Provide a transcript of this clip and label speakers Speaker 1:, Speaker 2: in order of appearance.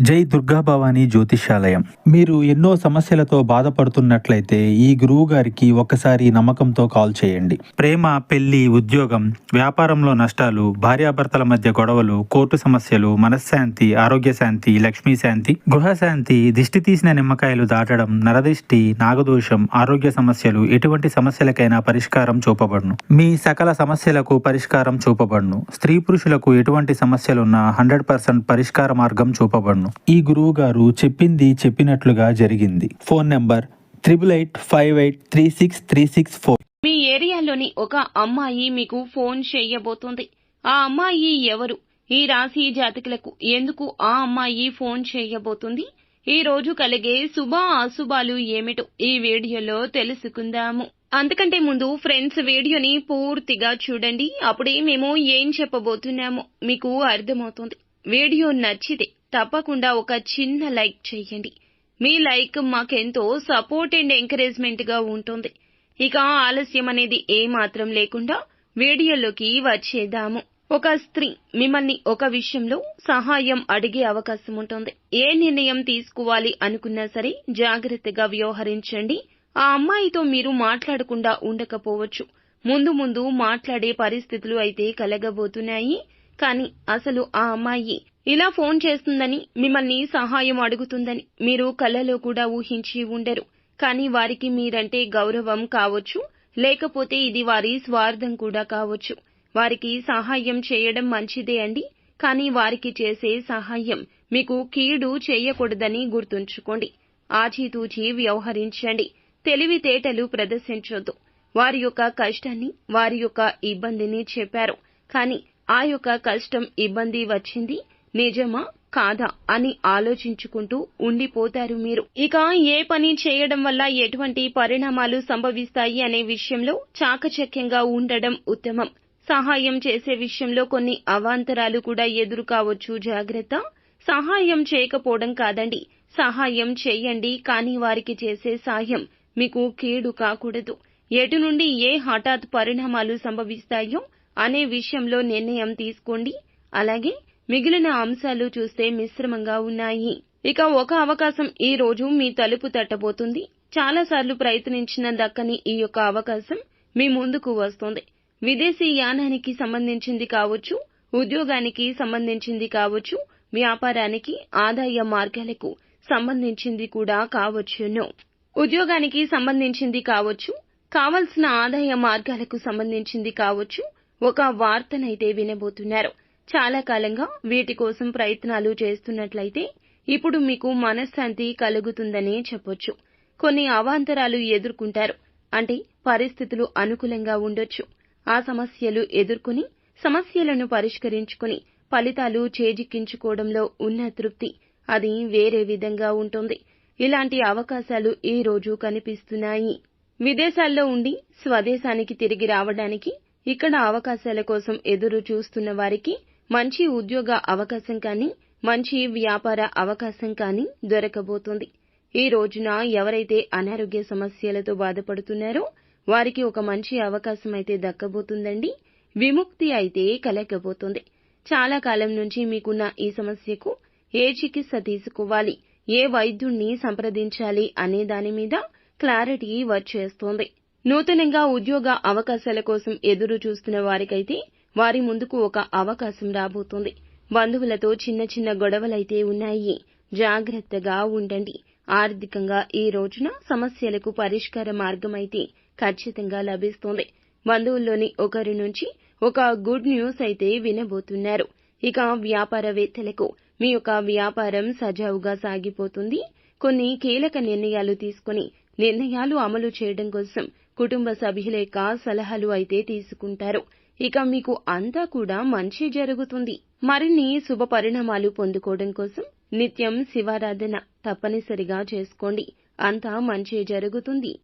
Speaker 1: జై దుర్గా భవానీ జ్యోతిష్యాలయం. మీరు ఎన్నో సమస్యలతో బాధపడుతున్నట్లయితే ఈ గురువు గారికి ఒక్కసారి నమ్మకంతో కాల్ చేయండి. ప్రేమ పెళ్ళి ఉద్యోగం వ్యాపారంలో నష్టాలు భార్యాభర్తల మధ్య గొడవలు కోర్టు సమస్యలు మనశ్శాంతి ఆరోగ్య శాంతి లక్ష్మీ శాంతి గృహశాంతి దిష్టి తీసిన నిమ్మకాయలు దాటడం నరదిష్టి నాగదోషం ఆరోగ్య సమస్యలు ఎటువంటి సమస్యలకైనా పరిష్కారం చూపబడును. మీ సకల సమస్యలకు పరిష్కారం చూపబడును. స్త్రీ పురుషులకు ఎటువంటి సమస్యలున్నా హండ్రెడ్ పర్సెంట్ పరిష్కార మార్గం చూపబడును. ఈ గురువు గారు చెప్పింది చెప్పినట్లుగా జరిగింది. Phone number triple eight five eight three six three six four.
Speaker 2: మీ ఏరియాలోని ఒక అమ్మాయి మీకు ఫోన్ చేయబోతుంది. ఆ అమ్మాయి ఎవరు? ఈ రాశి జాతకులకు ఎందుకు ఆ అమ్మాయి ఫోన్ చేయబోతుంది? ఈ రోజు కలిగే శుభ అశుభాలు ఏమిటో ఈ వీడియోలో తెలుసుకుందాము. అందుకంటే ముందు ఫ్రెండ్స్ వీడియోని పూర్తిగా చూడండి. అప్పుడే మేము ఏం చెప్పబోతున్నామో మీకు అర్థమవుతుంది. వీడియో నచ్చితే తప్పకుండా ఒక చిన్న లైక్ చేయండి. మీ లైక్ మాకెంతో సపోర్ట్ అండ్ ఎంకరేజ్మెంట్గా ఉంటుంది. ఇక ఆలస్యం అనేది ఏ మాత్రం లేకుండా వీడియోలోకి వచ్చేద్దాము. ఒక స్త్రీ మిమ్మల్ని ఒక విషయంలో సహాయం అడిగే అవకాశం ఉంటుంది. ఏ నిర్ణయం తీసుకోవాలి అనుకున్నా సరే జాగ్రత్తగా వ్యవహరించండి. ఆ అమ్మాయితో మీరు మాట్లాడకుండా ఉండకపోవచ్చు. ముందు ముందు మాట్లాడే పరిస్థితులు అయితే కలగబోతున్నాయి. కానీ అసలు ఆ అమ్మాయి ఇలా ఫోన్ చేస్తుందని మిమ్మల్ని సహాయం అడుగుతుందని మీరు కలలో కూడా ఊహించి ఉండరు. కానీ వారికి మీరంటే గౌరవం కావచ్చు లేకపోతే ఇది వారి స్వార్థం కూడా కావచ్చు. వారికి సహాయం చేయడం మంచిదే అండి కానీ వారికి చేసే సహాయం మీకు కీడు చేయకూడదని గుర్తుంచుకోండి. ఆచితూచి వ్యవహరించండి. తెలివితేటలు ప్రదర్శించొద్దు. వారి యొక్క కష్టాన్ని వారి యొక్క ఇబ్బందిని చెప్పారు. కానీ ఆ యొక్క కష్టం ఇబ్బంది వచ్చింది నిజమా? కాదా? అని ఆలోచించుకుంటూ ఉండిపోతారు మీరు. ఇక ఏ పని చేయడం వల్ల ఎటువంటి పరిణామాలు సంభవిస్తాయి అనే విషయంలో చాకచక్యంగా ఉండడం ఉత్తమం. సహాయం చేసే విషయంలో కొన్ని అవాంతరాలు కూడా ఎదురు కావచ్చు జాగ్రత్త. సహాయం చేయకపోవడం కాదండి. సహాయం చేయండి కానీ వారికి చేసే సాయం మీకు కీడు కాకూడదు. ఎటు నుండి ఏ హఠాత్ పరిణామాలు సంభవిస్తాయో అనే విషయంలో నిర్ణయం తీసుకోండి. అలాగే మిగిలిన అంశాలు చూస్తే మిశ్రమంగా ఉన్నాయి. ఇక ఒక అవకాశం ఈ రోజు మీ తలుపు తట్టబోతుంది. చాలాసార్లు ప్రయత్నించిన దక్కని ఈ యొక్క అవకాశం మీ ముందుకు వస్తుంది. విదేశీ యానానికి సంబంధించింది కావచ్చు ఉద్యోగానికి సంబంధించింది కావచ్చు వ్యాపారానికి ఆదాయ మార్గాలకు సంబంధించింది కూడా కావచ్చును. ఉద్యోగానికి సంబంధించింది కావచ్చు కావలసిన ఆదాయ మార్గాలకు సంబంధించింది కావచ్చు ఒక వార్తనైతే వినబోతున్నారు. చాలా కాలంగా వీటి కోసం ప్రయత్నాలు చేస్తున్నట్లయితే ఇప్పుడు మీకు మనశ్శాంతి కలుగుతుందనే చెప్పొచ్చు. కొన్ని అవాంతరాలు ఎదుర్కొంటారు. అంటే పరిస్థితులు అనుకూలంగా ఉండొచ్చు. ఆ సమస్యలు ఎదుర్కొని సమస్యలను పరిష్కరించుకుని ఫలితాలు చేజిక్కించుకోవడంలో ఉన్న తృప్తి అది వేరే విధంగా ఉంటుంది. ఇలాంటి అవకాశాలు ఈ రోజు కనిపిస్తున్నాయి? విదేశాల్లో ఉండి స్వదేశానికి తిరిగి రావడానికి ఇక్కడ అవకాశాల కోసం ఎదురు చూస్తున్న వారికి మంచి ఉద్యోగ అవకాశం కానీ మంచి వ్యాపార అవకాశం కానీ దొరకబోతుంది. ఈ రోజున ఎవరైతే అనారోగ్య సమస్యలతో బాధపడుతున్నారో వారికి ఒక మంచి అవకాశం అయితే దక్కబోతుందండి. విముక్తి అయితే కలగబోతుంది. చాలా కాలం నుంచి మీకున్న ఈ సమస్యకు ఏ చికిత్స తీసుకోవాలి ఏ వైద్యుణ్ణి సంప్రదించాలి అనే దాని మీద క్లారిటీ వచ్చేస్తోంది. నూతనంగా ఉద్యోగ అవకాశాల కోసం ఎదురు చూస్తున్న వారికైతే వారి ముందుకు ఒక అవకాశం రాబోతోంది. బంధువులతో చిన్న చిన్న గొడవలైతే ఉన్నాయి. జాగ్రత్తగా ఉండండి. ఆర్థికంగా ఈ రోజున సమస్యలకు పరిష్కార మార్గం అయితే ఖచ్చితంగా లభిస్తోంది. బంధువుల్లోని ఒకరి నుంచి ఒక గుడ్ న్యూస్ అయితే వినబోతున్నారు. ఇక వ్యాపారవేత్తలకు మీ యొక్క వ్యాపారం సజావుగా సాగిపోతుంది. కొన్ని కీలక నిర్ణయాలు తీసుకుని నిర్ణయాలు అమలు చేయడం కోసం కుటుంబ సభ్యుల యొక్క సలహాలు అయితే తీసుకుంటారు. ఇక మీకు అంతా కూడా మంచి జరుగుతుంది. మరిన్ని శుభ పరిణామాలు పొందుకోవడం కోసం నిత్యం శివారాధన తప్పనిసరిగా చేసుకోండి. అంతా మంచి జరుగుతుంది.